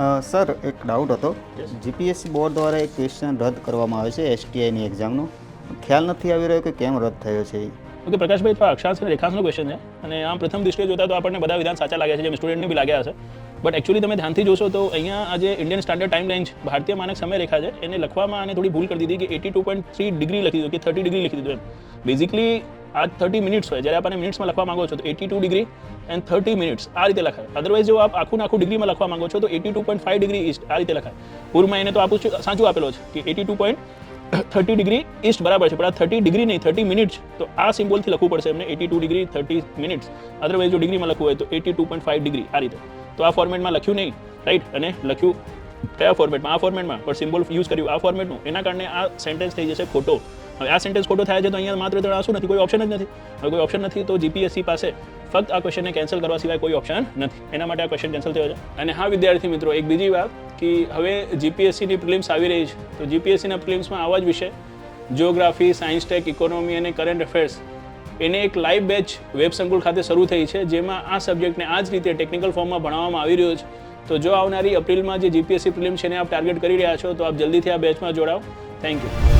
Sir એક doubt હતો. GPSC board દ્વારા એક ક્વેશ્ચન રદ કરવામાં આવે છે એસટીઆઈની એક્ઝામનો ખ્યાલ નથી આવી રહ્યો કે કેમ રદ થયો છે ઓકે પ્રકાશભાઈ તો અક્ષાંશ અને રેખાંશનો ક્વેશ્ચન છે. અને આમ પ્રથમ દ્રષ્ટિએ જોતા તો આપણને બધા વિધાન સાચા લાગ્યા છે જેમ સ્ટુડન્ટને બી લાગ્યા હશે. બટ એકચ્યુઅલી તમે ધ્યાનથી જોશો તો અહીંયા આ જે ઇન્ડિયન સ્ટાન્ડર્ડ ટાઈમ લાઇન છે ભારતીય માનક સમય રેખા છે એને લખવામાં આને થોડી ભૂલ કરી દીધી કે eighty two point three degree લખી દીધું કે થર્ટી ડિગ્રી લખી દીધું એમ. બેઝિકલી આ થર્ટી મિનિટ્સ હોય. જ્યારે આપણને મિનિટ્સમાં લખવા માંગો છો તો eighty two degree and thirty minutes આ રીતે લખાય. અદરવાઇઝ જો આપ આખું આખું ડિગ્રીમાં લખવા માંગો છો તો eighty two point five degree east આ રીતે લખાય. પૂરમાં એને તો આપું છું, સાચું આપેલો છે કે eighty two point thirty degree east બરાબર છે. પણ આ થર્ટી ડિગ્રી નહીં થર્ટી મિનિટ્સ તો આ સિમ્બોલથી લખવું પડશે એમને eighty two degree thirty minutes otherwise જો ડિગ્રીમાં લખવું હોય તો eighty two point five degree આ રીતે. તો આ ફોર્મેટમાં લખ્યું નહીં રાઈટ અને લખ્યું કયા ફોર્મેટમાં આ ફોર્મેટમાં પણ સિમ્બોલ યુઝ કર્યું આ ફોર્મેટનું એના કારણે આ સેન્ટેન્સ થઈ જશે ખોટો. હવે આ સેન્ટેન્સ ખોટો થાય છે તો અહીંયા માત્ર ત્રણ આ નથી, કોઈ ઓપ્શન જ નથી. હવે કોઈ ઓપ્શન નથી તો જીપીએસસી પાસે ફક્ત આ ક્વેશ્ચનને કેન્સલ કરવા સિવાય કોઈ ઓપ્શન નથી. એના માટે આ ક્વેશ્ચન કેન્સલ થયો છે. અને હા, વિદ્યાર્થી મિત્રો, એક બીજી વાત કે હવે જીપીએસસીની પ્રિલિમ્સ આવી રહી છે. તો જીપીએસસીના પ્રિલિમ્સમાં આવા જ વિષય. જિયોગ્રાફી સાયન્સ ટેક ઇકોનોમી અને કરંટ અફેર્સ એને એક લાઈવ બેચ વેબ સંકુલ ખાતે શરૂ થઈ છે, જેમાં આ સબ્જેક્ટને આ જ રીતે ટેકનિકલ ફોર્મમાં ભણાવવામાં આવી રહ્યો છે. તો જો આવનારી એપ્રિલમાં જે જીપીએસસી પ્રિલિમ છે એને આપ ટાર્ગેટ કરી રહ્યા છો, તો આપ જલ્દીથી આ બેચમાં જોડાઓ. Thank you